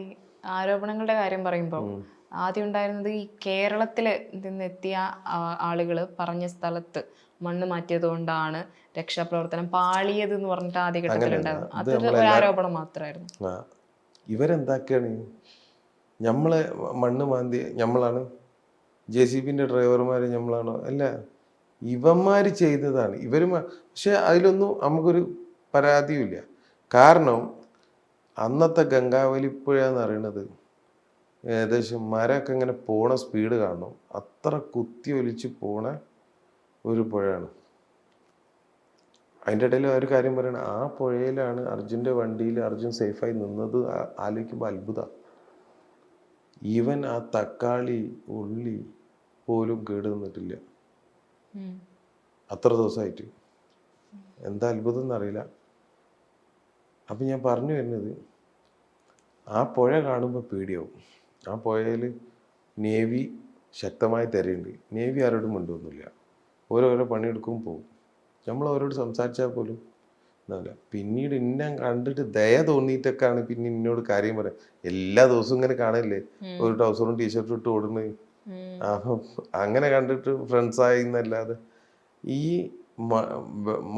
ഈ ആരോപണങ്ങളുടെ കാര്യം പറയുമ്പോൾ ആദ്യം ഉണ്ടായിരുന്നത് ഈ കേരളത്തിൽ നിന്നെത്തിയ ആളുകൾ പറഞ്ഞ സ്ഥലത്ത് മണ്ണ് മാറ്റിയത് കൊണ്ടാണ് രക്ഷാപ്രവർത്തനം പാളിയത് എന്ന് പറഞ്ഞിട്ട് ആദ്യഘട്ടത്തിലുണ്ടായിരുന്നു അതൊരു ഒരു ആരോപണം മാത്രമായിരുന്നു ഇവരെന്താക്കാണ്? നമ്മളെ മണ്ണ് മാന്തി നമ്മളാണ് ജെ സി ബിന്റെ ഡ്രൈവർമാർ നമ്മളാണോ അല്ല. ഇവന്മാർ ചെയ്തതാണ്. ഇവർ പക്ഷെ അതിലൊന്നും നമുക്കൊരു പരാതിയുമില്ല. കാരണം അന്നത്തെ ഗംഗാവലിപ്പുഴ എന്ന് പറയുന്നത് ഏകദേശം മരമൊക്കെ ഇങ്ങനെ പോണ സ്പീഡ് കാണും. അത്ര കുത്തി ഒലിച്ച് പോണ ഒരു പുഴയാണ്. അതിന്റെ ഇടയിൽ ഒരു കാര്യം പറയണം ആ പുഴയിലാണ് അർജുന്റെ വണ്ടിയിൽ അർജുൻ സേഫായി നിന്നത്. ആലോചിക്കുമ്പോൾ അത്ഭുത. ഈവൻ ആ തക്കാളി ഉള്ളി പോലും കേട് നിന്നിട്ടില്ല. അത്ര ദിവസമായിട്ട്. എന്താ അത്ഭുതം എന്നറിയില്ല. അപ്പം ഞാൻ പറഞ്ഞു വരുന്നത് ആ പുഴ കാണുമ്പോൾ പേടിയാവും. ആ പുഴയിൽ നേവി ശക്തമായി തിരയുണ്ട്. നേവി ആരോടും മിണ്ടൊന്നുമില്ല ഓരോരോ പണിയെടുക്കും പോകും നമ്മൾ അവരോട് സംസാരിച്ചാൽ പോലും എന്നല്ല പിന്നീട് ഇന്നെ കണ്ടിട്ട് ദയ തോന്നിയിട്ടൊക്കെയാണ് പിന്നെ എന്നോട് കാര്യം പറയാം. എല്ലാ ദിവസവും ഇങ്ങനെ കാണല്ലേ? ഒരു ട്രൗസറും ടീഷർട്ടും ഇട്ട് ഓടുന്നത് അപ്പം അങ്ങനെ കണ്ടിട്ട് ഫ്രണ്ട്സായി എന്നല്ലാതെ ഈ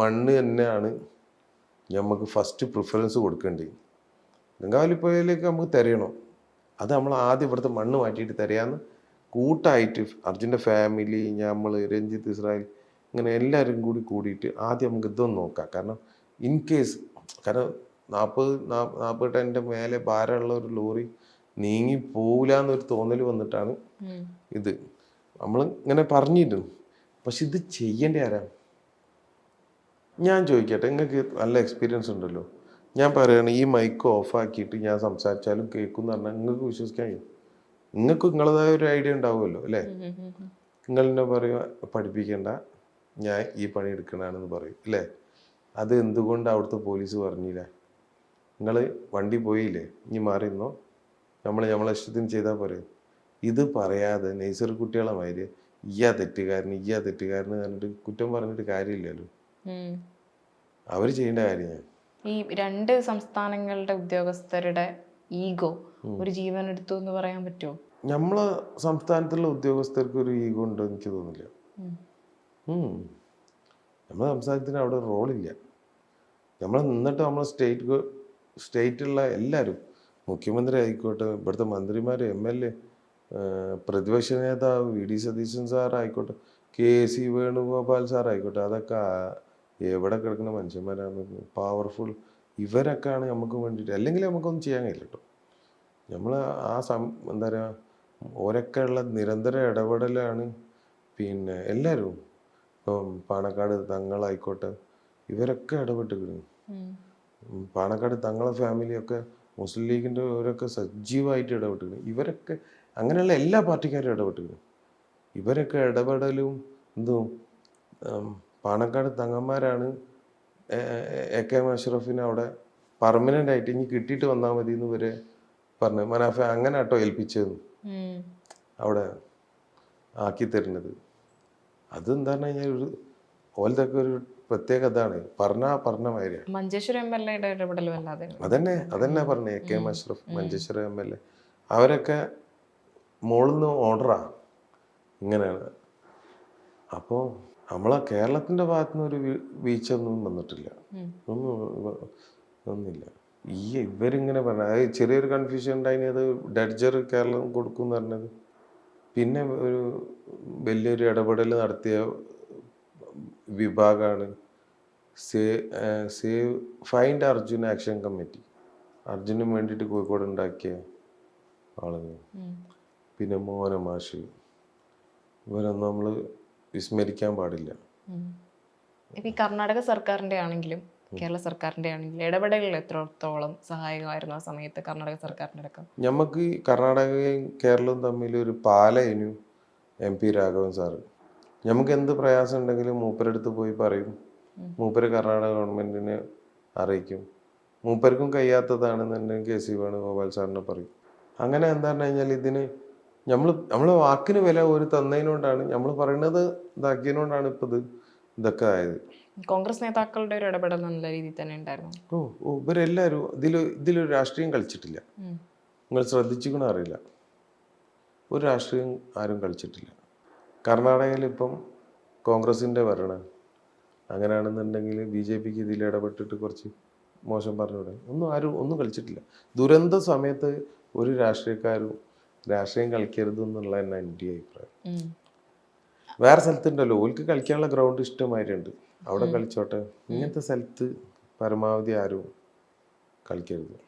മണ്ണ് തന്നെയാണ് നമുക്ക് ഫസ്റ്റ് പ്രിഫറൻസ് കൊടുക്കേണ്ടത്. ഗംഗാവലിപ്പുഴയിലേക്ക് നമുക്ക് തിരയണം? അത് നമ്മൾ ആദ്യം ഇവിടുത്തെ മണ്ണ് മാറ്റിയിട്ട് തിരയാന്ന് കൂട്ടായിട്ട് അർജുന്റെ ഫാമിലി നമ്മൾ രഞ്ജിത്ത് ഇസ്രായേൽ ഇങ്ങനെ എല്ലാവരും കൂടി കൂടിയിട്ട് ആദ്യം നമുക്ക് ഇതൊന്ന് നോക്കാം. കാരണം ഇൻ കേസ് കാരണം നാൽപ്പത് നാൽപ്പത് ടണ്ണിന്റെ മേലെ ഭാരമുള്ള ഒരു ലോറി നീങ്ങി പോവില്ല എന്നൊരു തോന്നൽ വന്നിട്ടാണ് ഇത്. നമ്മൾ ഇങ്ങനെ പറഞ്ഞിരുന്നു. പക്ഷെ ഇത് ചെയ്യേണ്ട ആരാ? ഞാൻ ചോദിക്കട്ടെ നിങ്ങൾക്ക് നല്ല എക്സ്പീരിയൻസ് ഉണ്ടല്ലോ. ഞാൻ പറയുകയാണ് ഈ മൈക്ക് ഓഫാക്കിയിട്ട് ഞാൻ സംസാരിച്ചാലും കേൾക്കും എന്ന് പറഞ്ഞാൽ നിങ്ങൾക്ക് വിശ്വസിക്കാൻ കഴിയും. നിങ്ങൾക്ക് നിങ്ങളതായ ഒരു ഐഡിയ ഉണ്ടാവുമല്ലോ അല്ലേ. നിങ്ങൾ എന്നെ പറയുക പഠിപ്പിക്കേണ്ട ഞാൻ ഈ പണി എടുക്കണമെന്ന് പറയും അല്ലേ? അത് എന്തുകൊണ്ട് അവിടുത്തെ പോലീസ് പറഞ്ഞില്ല? നിങ്ങൾ വണ്ടി പോയില്ലേ? ഇനി മാറിയിരുന്നോ നമ്മൾ നമ്മളെ ഇഷ്ടത്തിന് ചെയ്താൽ പറയും ഇത് പറയാതെ നെയ്സർ കുട്ടികളെ മാതിരി ഇയാ തെറ്റുകാരൻ ഇയാ തെറ്റുകാരൻ പറഞ്ഞിട്ട് കുറ്റം പറഞ്ഞിട്ട് കാര്യമില്ലല്ലോ. അവർ ചെയ്യേണ്ട കാര്യം ഞാൻ ഈ രണ്ട് സംസ്ഥാനങ്ങളുടെ ഉദ്യോഗസ്ഥരുടെ ഈഗോ ഒരു ജീവൻ എടുത്തു എന്ന് പറയാൻ പറ്റുമോ? നമ്മളെ സംസ്ഥാനത്തുള്ള ഉദ്യോഗസ്ഥർക്ക് ഒരു ഈഗോ ഉണ്ടോ എനിക്ക് തോന്നില്ല നമ്മുടെ സംസ്ഥാനത്തിന് അവിടെ റോളില്ല നമ്മൾ നിന്നിട്ട് നമ്മളെ സ്റ്റേറ്റ് സ്റ്റേറ്റുള്ള എല്ലാവരും മുഖ്യമന്ത്രി ആയിക്കോട്ടെ ഇവിടുത്തെ മന്ത്രിമാർ എം എൽ എ പ്രതിപക്ഷ നേതാവ് വി ഡി സതീശൻ സാറായിക്കോട്ടെ കെ സി വേണുഗോപാൽ സാറായിക്കോട്ടെ അതൊക്കെ എവിടെ കിടക്കുന്ന മനുഷ്യന്മാരാണ്? പവർഫുൾ ഇവരൊക്കെയാണ് നമുക്ക് വേണ്ടിയിട്ട് അല്ലെങ്കിൽ നമുക്കൊന്നും ചെയ്യാൻ കഴിയില്ല കേട്ടോ നമ്മൾ ആ സം എന്താ പറയുക ഓരൊക്കെ ഉള്ള നിരന്തര ഇടപെടലാണ് പിന്നെ എല്ലാവരും. ഇപ്പം പാണക്കാട് തങ്ങളായിക്കോട്ടെ ഇവരൊക്കെ ഇടപെട്ടിരിക്കുന്നു. പാണക്കാട് തങ്ങളെ ഫാമിലിയൊക്കെ മുസ്ലിം ലീഗിന്റെ ഇവരൊക്കെ സജീവമായിട്ട് ഇടപെട്ടിരിക്കുന്നു. ഇവരൊക്കെ അങ്ങനെയുള്ള എല്ലാ പാർട്ടിക്കാരും ഇടപെട്ടിരിക്കുന്നു. ഇവരൊക്കെ ഇടപെടലും എന്തും പാണക്കാട് തങ്ങന്മാരാണ് എ- കെ എം അഷ്റഫിനെ അവിടെ പെർമനന്റ് ആയിട്ട് ഇനി കിട്ടിയിട്ട് വന്നാൽ മതി എന്ന് വരെ പറഞ്ഞു. മനാഫ അങ്ങനെ കേട്ടോ ഏൽപ്പിച്ചതെന്ന് അവിടെ ആക്കി തരുന്നത്. അതെന്താ കഴിഞ്ഞാൽ ഒരു ഓലത്തൊക്കെ ഒരു പ്രത്യേക ഇതാണ്. പറഞ്ഞ പറഞ്ഞ മാതിരിയാണ് മഞ്ചേശ്വരം എം എൽ എയുടെ ഇടപെടലും അല്ലാതെ അതന്നെ അതന്നെ പറഞ്ഞു A K M Ashraf Manjeshwaram M L A. അവരൊക്കെ മുകളിൽ നിന്ന് ഓർഡറാ. ഇങ്ങനെയാണ്. അപ്പോൾ നമ്മളെ കേരളത്തിന്റെ ഭാഗത്തു നിന്ന് ഒരു വീഴ്ചയൊന്നും വന്നിട്ടില്ല. ഒന്നും ഒന്നില്ല ഈ ഇവരിങ്ങനെ പറഞ്ഞ അത് ചെറിയൊരു കൺഫ്യൂഷൻ ഉണ്ടായിന് അത് ഡഡ്ജർ കേരളം കൊടുക്കും എന്ന് പറഞ്ഞത്. പിന്നെ ഒരു വലിയൊരു ഇടപെടൽ നടത്തിയ വിഭാഗമാണ് save save find Arjun action committee അർജുനും വേണ്ടിയിട്ട് കോഴിക്കോട് ഉണ്ടാക്കിയ ആളുകൾ പിന്നെ മോഹന മാഷ് ഇവരൊന്നും നമ്മൾ വിസ്മരിക്കാൻ പാടില്ല. ഇപ്പം ഈ കർണാടക സർക്കാരിന്റെ ആണെങ്കിലും കേരള സർക്കാരിന്റെ ആണെങ്കിലും ഇടപെടലുകൾ എത്രത്തോളം സഹായകമായിരുന്നു ആ സമയത്ത് കർണാടക സർക്കാരിന്റെ അടക്കം? നമുക്ക് കർണാടകയും കേരളവും തമ്മിൽ ഒരു പാലയിനു എം പി രാഘവൻ സാറ്. നമുക്ക് എന്ത് പ്രയാസം ഉണ്ടെങ്കിലും മൂപ്പരടുത്ത് പോയി പറയും. മൂപ്പര് കർണാടക ഗവൺമെന്റിനെ അറിയിക്കും. മൂപ്പർക്കും കഴിയാത്തതാണെന്നുണ്ടെങ്കിൽ കെ സി വേണുഗോപാൽ സാറിനെ പറയും. അങ്ങനെ എന്താ പറഞ്ഞു കഴിഞ്ഞാൽ ഇതിന് നമ്മൾ നമ്മൾ വാക്കിന് വില ഒരു തന്നതിനോണ്ടാണ് നമ്മൾ പറയുന്നത് ഇതാക്കിയതിനോണ്ടാണ് ഇപ്പൊ ഇത് ഇതൊക്കെ ആയത്. കോൺഗ്രസ് നേതാക്കളുടെ ഒരു ഇടപെടൽ നല്ല രീതിയിൽ തന്നെ ഉണ്ടായിരുന്നു. ഓ ഓ ഇവരെല്ലാവരും ഇതിൽ ഇതിലൊരു രാഷ്ട്രീയം കളിച്ചിട്ടില്ല. നിങ്ങൾ ശ്രദ്ധിച്ചിക്കണോ അറിയില്ല. ഒരു രാഷ്ട്രീയം ആരും കളിച്ചിട്ടില്ല. കർണാടകയിൽ ഇപ്പം കോൺഗ്രസിന്റെ ഭരണം. അങ്ങനെയാണെന്നുണ്ടെങ്കിൽ ബി ജെ പിക്ക് ഇതിൽ ഇടപെട്ടിട്ട് കുറച്ച് മോശം പറഞ്ഞൂടെ ഒന്നും ആരും ഒന്നും കളിച്ചിട്ടില്ല. ദുരന്ത സമയത്ത് ഒരു രാഷ്ട്രീയക്കാരും രാഷ്ട്രീയം കളിക്കരുത് എന്നുള്ള തന്നെ എന്റെ അഭിപ്രായം. വേറെ സ്ഥലത്തുണ്ടല്ലോ ഓൽക്ക് കളിക്കാനുള്ള ഗ്രൗണ്ട് ഇഷ്ടമായിട്ടുണ്ട്. അവിടെ കളിച്ചോട്ടെ. ഇങ്ങനത്തെ സ്ഥലത്ത് പരമാവധി ആരും കളിക്കരുത്.